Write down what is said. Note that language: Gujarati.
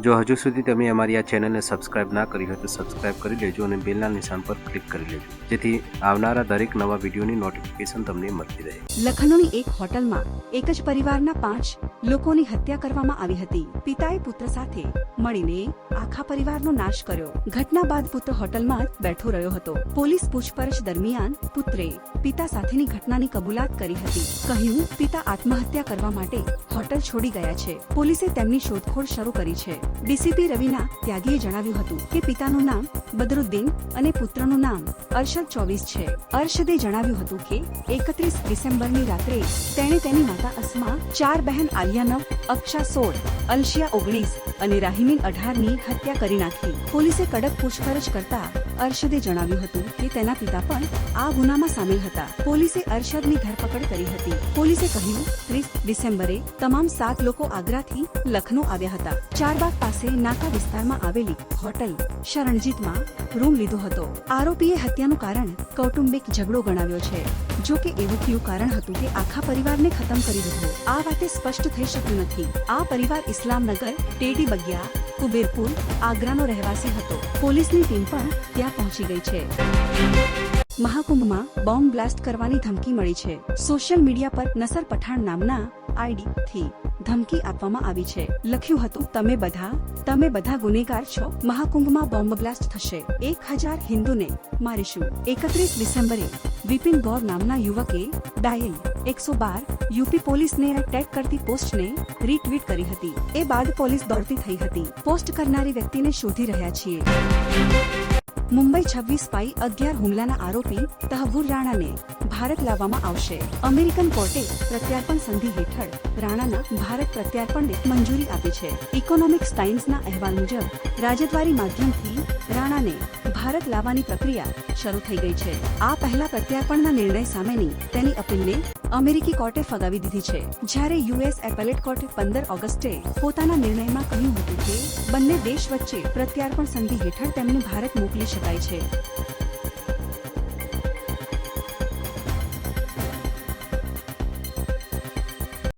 જો હજુ સુધી તમે અમારી આ ચેનલને સબસ્ક્રાઇબ ના કરી હોય તો સબસ્ક્રાઇબ કરી લેજો અને બેલના નિશાન પર ક્લિક કરી લેજો. જેથી આવનારા દરેક નવા વિડીયોની નોટિફિકેશન તમને મળતી રહે. લખનૌની એક હોટલમાં એક જ પરિવારના પાંચ લોકોની હત્યા કરવામાં આવી હતી. પિતાએ પુત્ર સાથે મળીને આખા પરિવારનો નાશ કર્યો. ઘટના બાદ પુત્ર હોટલમાં જ બેઠો રહ્યો હતો. પોલીસ પૂછપરછ દરમિયાન પુત્રે પિતા સાથેની ઘટનાની કબૂલાત કરી હતી. કહ્યું, પિતા આત્મહત્યા કરવા માટે હોટલ છોડી ગયા છે. પોલીસે તેમની શોધખોળ શરૂ કરી છે. ડીસીપી રવિના ત્યાગીએ જણાવ્યું હતું કે પિતાનું નામ બદરુદ્દીન અને પુત્રનું નામ અરશદ ચોવીસ છે. અરશદે જણાવ્યું હતું કે એકત્રીસ ડિસેમ્બરની રાત્રે તેણે તેની માતા અસ્મા, ચાર બહેન આલિયા અક્ષા સોળ, અલ્શિયા ઓગણીસ અને રાહિમીન અઢારની હત્યા કરી નાખી. પોલીસે કડક પૂછપરછ કરતા અરશદે જણાવ્યું હતું કે તેના પિતા પણ આ ગુનામાં સામેલ હતા. પોલીસે અરશદની ધરપકડ કરી હતી. પોલીસે કહ્યું, ત્રીસ ડિસેમ્બરે તમામ સાત લોકો આગ્રાથી લખનૌ આવ્યા હતા. ચારબાગ પાસે નાકા વિસ્તારમાં આવેલી હોટલ શરણજીતમાં રૂમ લીધો હતો. આરોપીએ હત્યાનું કારણ કૌટુંબિક ઝઘડો ગણાવ્યો છે. જો કે એવું કયું કારણ હતું કે આખા પરિવારને ખતમ કરી દીધો. આ વાતે સ્પષ્ટ થઈ શક્યું નથી. આ પરિવાર ઇસ્લામનગર, ટેડી બગિયા, કુબેરપુર, આગ્રાનો રહેવાસી હતો. પોલીસની ટીમ પણ ત્યાં પહોંચી ગઈ છે. મહાકુંભમાં બોમ્બ બ્લાસ્ટ કરવાની ધમકી મળી છે. સોશિયલ મીડિયા પર નસર પઠાણ નામના આઈડી થી ધમકી આપવામાં આવી છે. લખ્યું હતું, તમે બધા તમે બધા ગુનેગાર છો. મહાકુંભમાં બોમ્બ બ્લાસ્ટ થશે. એક હજાર હિન્દુને મારીશું. એકત્રીસ ડિસેમ્બરે વિપિન ગોર નામના યુવકે ડાયલ એકસો બાર યુપી પોલીસને ટેગ કરતી પોસ્ટને રીટ્વીટ કરી હતી. એ બાદ પોલીસ દોડતી થઈ હતી. પોસ્ટ કરનારી વ્યક્તિને શોધી રહ્યા છીએ. મુંબઈ છવ્વીસ પાઈ અગિયાર હુમલાના આરોપી તહવુર રાણાને ભારત લાવવામાં આવશે. અમેરિકન કોર્ટે પ્રત્યાર્પણ સંધિ હેઠળ રાણાના ભારત પ્રત્યાર્પણને મંજૂરી આપી છે. ઇકોનોમિક્સ ટાઇમ્સના અહેવાલ મુજબ, રાજદ્વારી માધ્યમથી રાણાને ભારત લાવવાની પ્રક્રિયા શરૂ થઈ ગઈ છે. આ પહેલા પ્રત્યાર્પણના નિર્ણય સામેની તેની અપીલને અમેરિકી કોર્ટે ફગાવી દીધી છે. જ્યારે યુએસ એપેલેટ કોર્ટે પંદર ઓગસ્ટે પોતાના નિર્ણયમાં કહ્યું હતું કે, બંને દેશ વચ્ચે પ્રત્યાર્પણ સંધિ હેઠળ તેમને ભારત મોકલી શકાય છે.